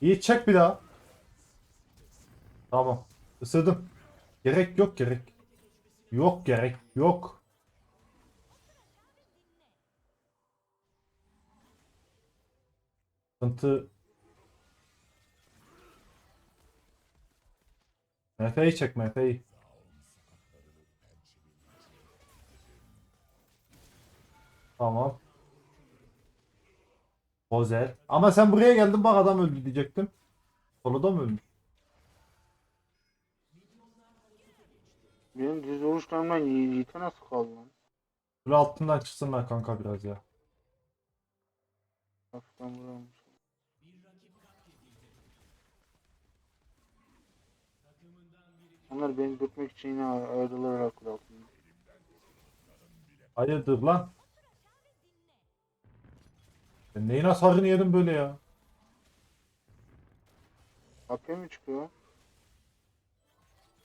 İyi çek bir daha. Tamam. Isırdım. Gerek yok gerek. Yok gerek yok. Sıkıntı. MF'yi çek MF'yi. Tamam. Güzel. Ama sen buraya geldin bak adam öldü diyecektim. Soluda mı ölmüş? Benim düz vuruşlarımdan yi- Yiğit'e nasıl kaldı lan? Böyle altından çıksınlar kanka biraz ya. Hafiften vuruyormuş. Onlar beni dürtmek için yine ayrılır akıl altında. Hayırdır lan? Sen neyin hasarını yedin böyle ya? AP mi çıkıyor?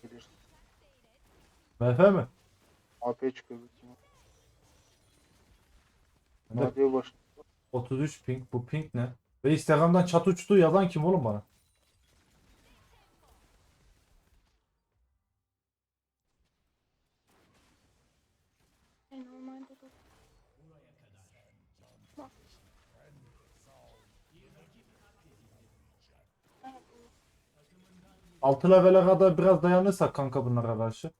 Gelirsin. MF mi? AP çıkıyor ihtimal. Evet. Hadi baş. 33 ping. Bu ping ne? Ve Instagram'dan çat uçtu yazan kim oğlum bana? E, normalde de. Bak. Evet, bu. 6 level'e kadar biraz dayanırsak kanka bunlara karşı.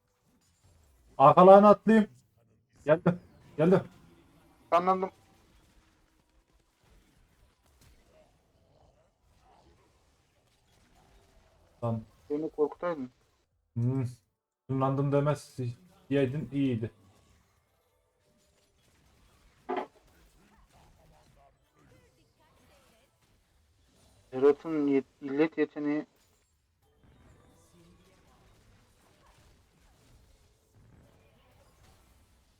Arkalarına atlayayım. Geldim. Geldim. Anladım. Lan. Beni korkutaydın. Hmm. Kullandım demez. Yedin iyiydi. Berat'ın yet illet yeteneği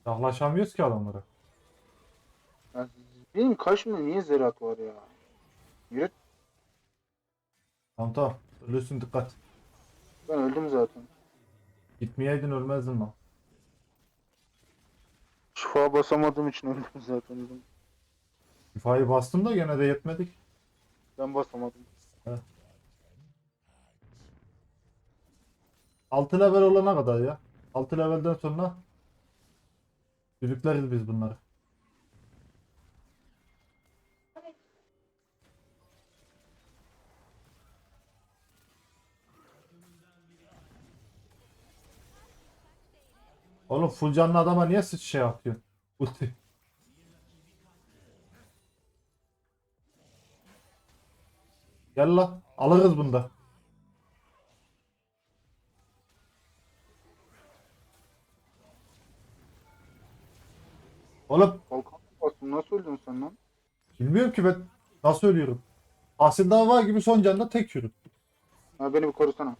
Yaklaşamıyoruz ki adamlara. Ya benim karşımda niye Zerat var ya? Yürü. Tamam tamam. Ölürsün dikkat. Ben öldüm zaten. Gitmeyeydin ölmezdin lan. Şifa basamadığım için öldüm zaten. Şifayı bastım da gene de yetmedik. Ben basamadım. 6 level olana kadar ya. 6 levelden sonra sürükleriz biz bunları. Oğlum full canlı adama niye sıç şey atıyorsun? Ulti. Gel la. Alırız bunda. Oğlum Kalkan bastım. Nasıl öldün sen lan? bilmiyorum ki ben nasıl ölüyorum. Asil dava gibi son canlı tek yürü. Ha beni bir korusana.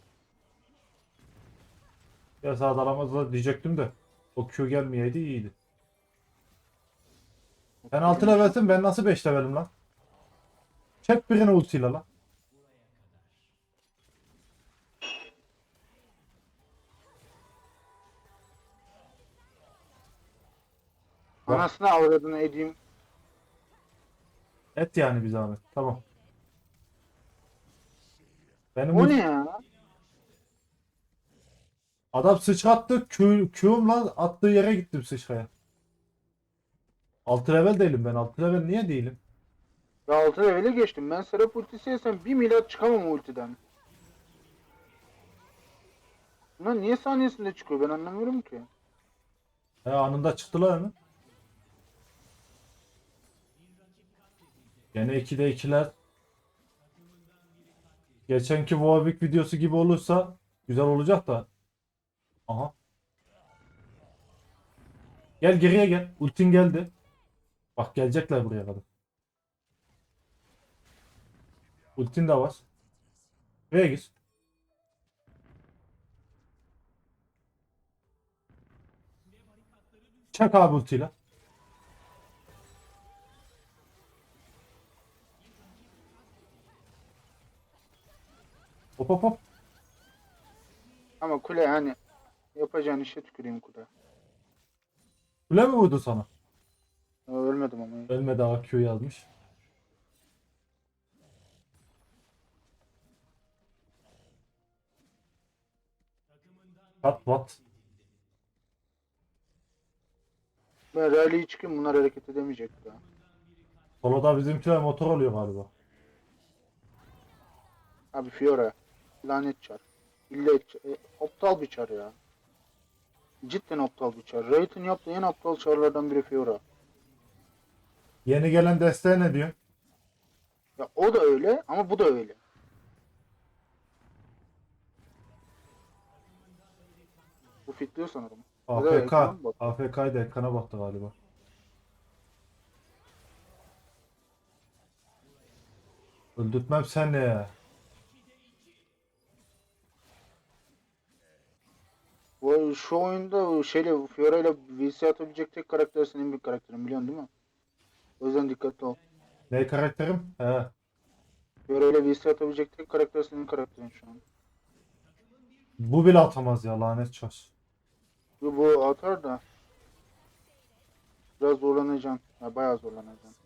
Ya sağ alamazlar diyecektim de. O Q gelmeyeydi iyiydi. Sen 6 levelsin ben nasıl 5 levelim lan? Çek birini ultiyle lan. Anasını avradını edeyim. Et yani bir zahmet. Tamam. Benim O ne ya? Adam sıçrattı. Q, Q'umla attığı yere gittim sıçraya. 6 level değilim ben. 6 level niye değilim? Ya 6 levele geçtim. Ben Serap ultisi yesem 1 milat çıkamam ultiden. Bunlar niye saniyesinde çıkıyor ben anlamıyorum ki. He anında çıktılar mı? Gene 2'de 2'ler. Geçenki Warwick videosu gibi olursa güzel olacak da. Aha. Gel geriye gel. Ultin geldi. Bak gelecekler buraya kadar. Ultin de var. Buraya gir. Çak abi ultiyle. Hop hop hop. Ama kule hani yapacağın işe tüküreyim kule. Kule mi vurdu sana? Ölmedim ama. ya. Ölmedi AQ yazmış. Kat what? Ben rally'yi çıkayım bunlar hareket edemeyecek ya. Soloda bizimkiler motor oluyor galiba. Abi Fiora. Lanet çar. İllet. E, aptal bir çar ya. Cidden aptal bir çar. Raid'in yaptığı en aptal çarlardan biri Fiora. Yeni gelen desteğe ne diyorsun? Ya o da öyle ama bu da öyle. Bu fitliyor sanırım. Ya da AFK. ekrana mı bak? AFK'ydı ekrana baktı galiba. Öldürtmem seni. Bu şu oyunda şeyle Fiora ile VC atabilecek tek karakter senin bir karakterin biliyorsun değil mi? O yüzden dikkatli ol. Ne karakterim? He. Fiora ile VC atabilecek tek karakter senin karakterin şu an. Bu bile atamaz ya lanet çar. Bu, bu atar da biraz zorlanacaksın. Ya bayağı zorlanacaksın.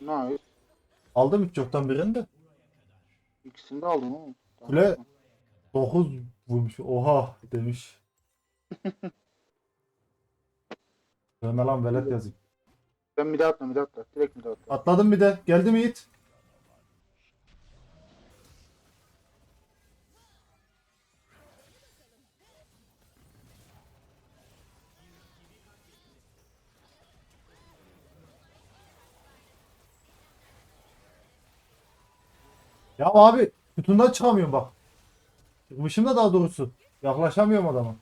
Nice. Aldım hiç yoktan birini de. İkisini de aldın oğlum. Kule 9 vurmuş. Oha demiş. Dövme lan velet yazayım. Ben mide atma mide atla. Direkt mide atla. Atladım bir de. Geldi mi Yiğit? Ya abi kutundan çıkamıyorum bak. Çıkmışım da daha doğrusu. Yaklaşamıyorum adama.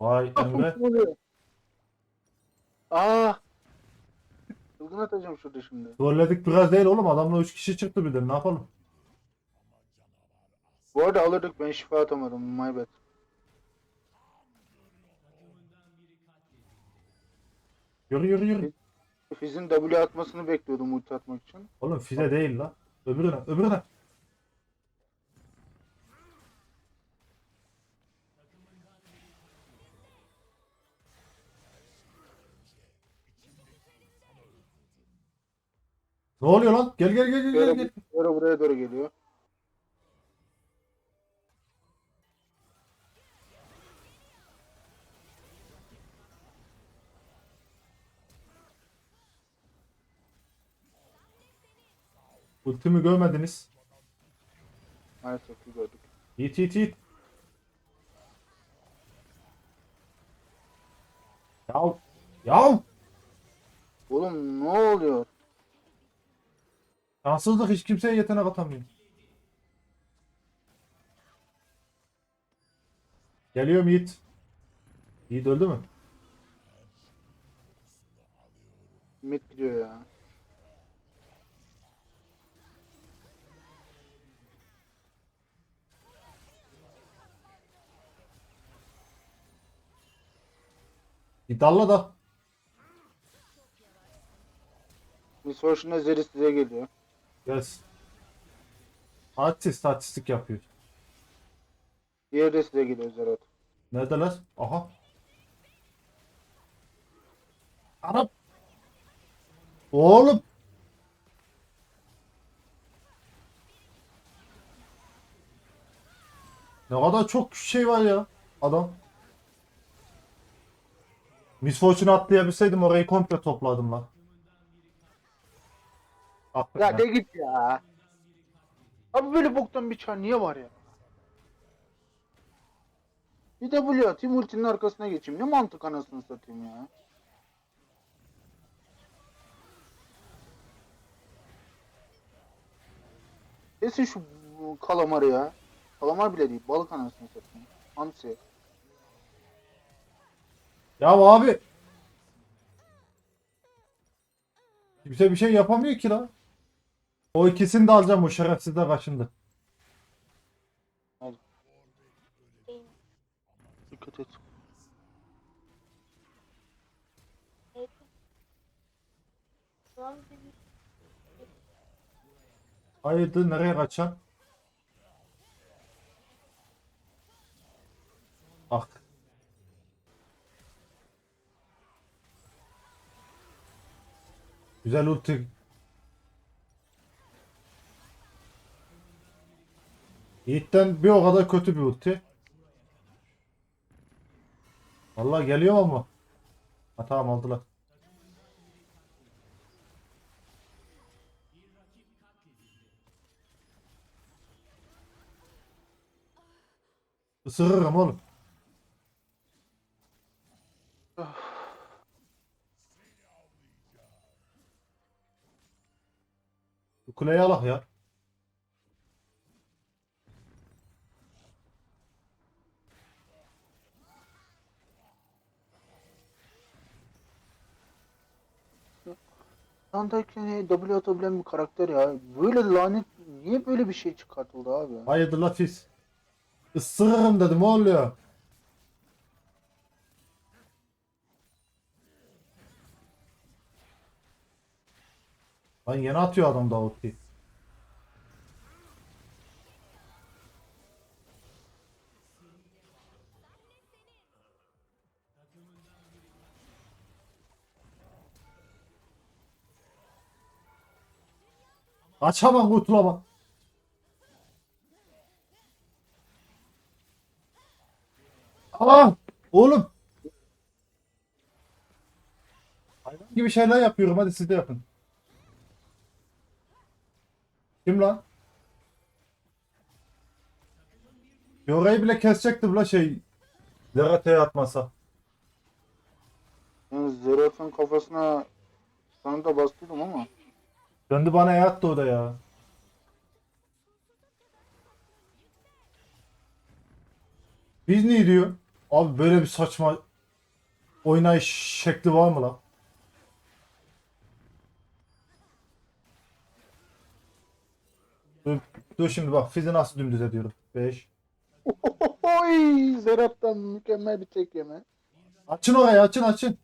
Vay Emre. Aa! Çılgın atacağım şurada şimdi. Trolledik biraz değil oğlum. Adamla 3 kişi çıktı birden. Ne yapalım? Bu arada alırdık ben şifa atamadım. My bad. Yürü yürü yürü. Fizz'in W atmasını bekliyordum ulti atmak için. Oğlum fide değil la. Öbürüne öbürüne. Ne oluyor lan? Gel gel gel gel gel. Fiora buraya doğru geliyor. Ultimi görmediniz. Maalesef ki gördük. Yiğit yiğit yiğit. Yav. Yav. Oğlum ne oluyor? Şanssızlık hiç kimseye yetenek atamıyor. Geliyorum Yiğit. Yiğit öldü mü? Mid gidiyor ya. Dalla da. Miss Fortune'da Zeri size geliyor. Yes. Artist statistik yapıyor. Diğeri de size geliyor Zerat. Neredeler? Aha. Arap. Oğlum. Ne kadar çok şey var ya. Adam. Miss Fortune atlayabilseydim orayı komple topladım lan. Be. Ya de git ya. Abi böyle boktan bir çar niye var ya? Bir de W atayım ultinin arkasına geçeyim. Ne mantık anasını satayım ya. Kesin şu bu kalamarı ya. Kalamar bile değil. Balık anasını satayım. Hamsi. Ya abi. Kimse bir şey yapamıyor ki la. O ikisini de alacağım o şerefsizler başında. Al. Dikkat et. Hayırdır nereye kaçan? Bak. Güzel ulti. Yiğit'ten bir o kadar kötü bir ulti. Vallahi geliyor ama. Ha tamam aldılar. Isırırım oğlum. Bu kuleyi alak ya. Yandaki W atabilen bir karakter ya. Böyle lanet niye böyle bir şey çıkartıldı abi? Hayırdır la pis. Isırırım dedim oluyor. Lan yeni atıyor adam da ultiyi. Açamam kurtulamam. Aa, oğlum. Hayvan gibi şeyler yapıyorum. Hadi siz de yapın. Kim lan? Bir orayı bile kesecektim la şey. Zerata'ya atmasa. Yani Zerat'ın kafasına sana da bastıydım ama. Döndü bana yattı o da ya. Biz ne diyor? Abi böyle bir saçma oynayış şekli var mı lan? Dur, şimdi bak Fizi nasıl dümdüz ediyorum. 5. Oy Zerat'tan mükemmel bir tek yeme. Açın orayı açın açın.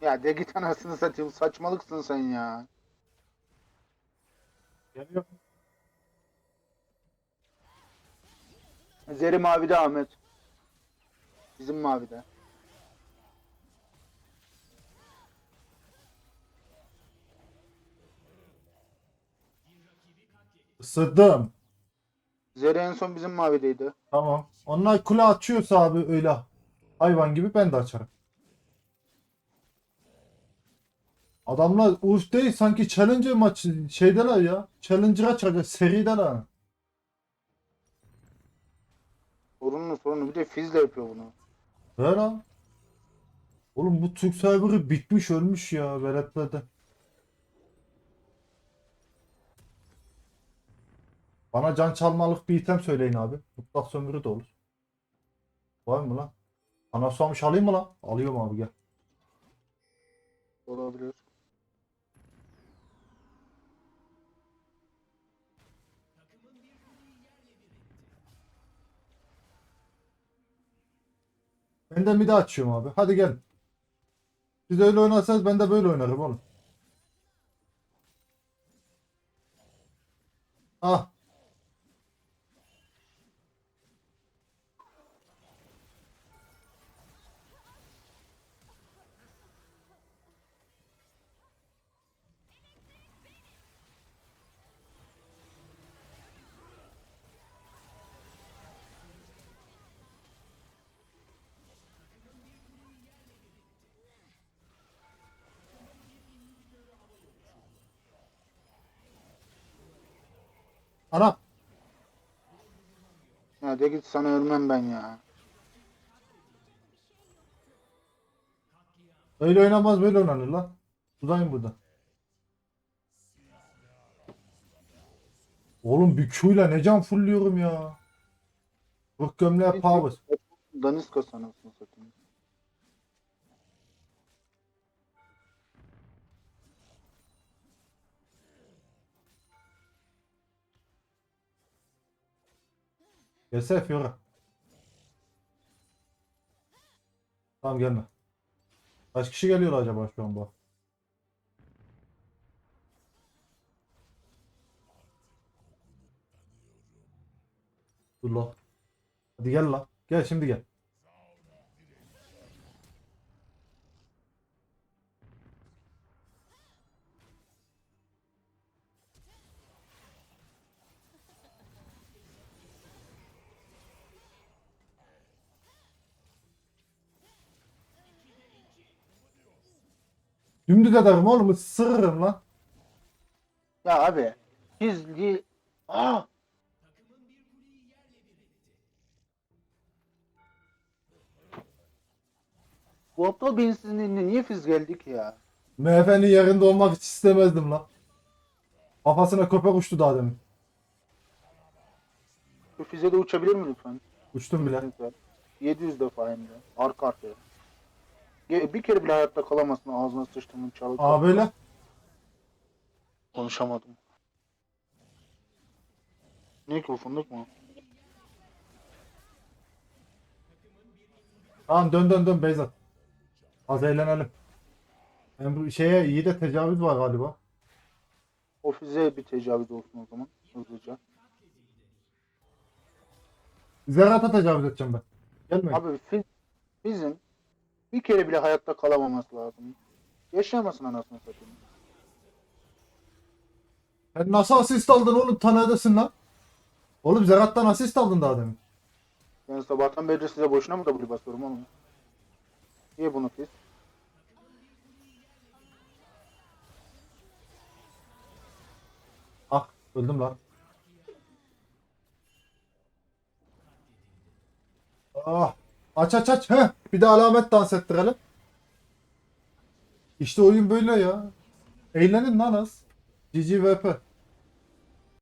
Ya de git anasını satayım saçmalıksın sen ya. Geliyor. Zeri mavide Ahmet. Bizim mavide. Isırdım. Zeri en son bizim mavideydi. Tamam. Onlar kule açıyorsa abi öyle hayvan gibi ben de açarım. Adamlar değil sanki Challenger maçı şeydeler ya. Challenger'a çıkacak serideler. Sorunlu sorunlu bir de Fiz'le yapıyor bunu. Ver lan. Oğlum bu Türk serverı bitmiş ölmüş ya veletlerde. Bana can çalmalık bir item söyleyin abi. Mutlak sömürü de olur. Var mı lan? Ana susamış alayım mı lan? Alıyorum abi gel. Olabilir. Ben de midi açıyorum abi. Hadi gel. Siz öyle oynarsanız ben de böyle oynarım oğlum. Ah. Ana. Ya de git sana ölmem ben ya. Öyle oynamaz böyle oynanır lan. Buradayım burada. Oğlum bir Q'yla ne can fulluyorum ya. Bak gömleğe power. Daniska sanasını satayım. Gelsene Fiora. Tamam gelme. Kaç kişi geliyor acaba şu an bu? Dur la. Hadi gel la. Gel şimdi gel. Dümdüz ederim oğlum ısırırım lan. Ya abi. Gizli. Aa! Bu aptal beyinsizliğinde niye fiz geldik ya? MF'nin yerinde olmak hiç istemezdim lan. Kafasına köpek uçtu daha demin. Şu fize de uçabilir mi lütfen? Uçtum bile. Lütfen. 700 defa hem de. Arka arkaya. Ge- Bir kere bile hayatta kalamazsın ağzına sıçtığımın çalıp. Aa böyle. Konuşamadım. Ne ki mı? Tamam dön dön dön Beyzat. Az eğlenelim. Hem bu şeye iyi de tecavüz var galiba. O fize bir tecavüz olsun o zaman. Hızlıca. Zerat'a tecavüz edeceğim ben. Gelme. Abi fiz, bizim bir kere bile hayatta kalamaması lazım. Yaşayamasın anasını satayım. Sen nasıl asist aldın oğlum tanıdasın lan? Oğlum Zerat'tan asist aldın daha demin. Ben sabahtan beri size boşuna mı W basıyorum oğlum? Niye bunu fiz? Ah öldüm lan. Ah. Aç aç aç. Heh. Bir de alamet dans ettirelim. İşte oyun böyle ya. Eğlenin lan az. GG VP.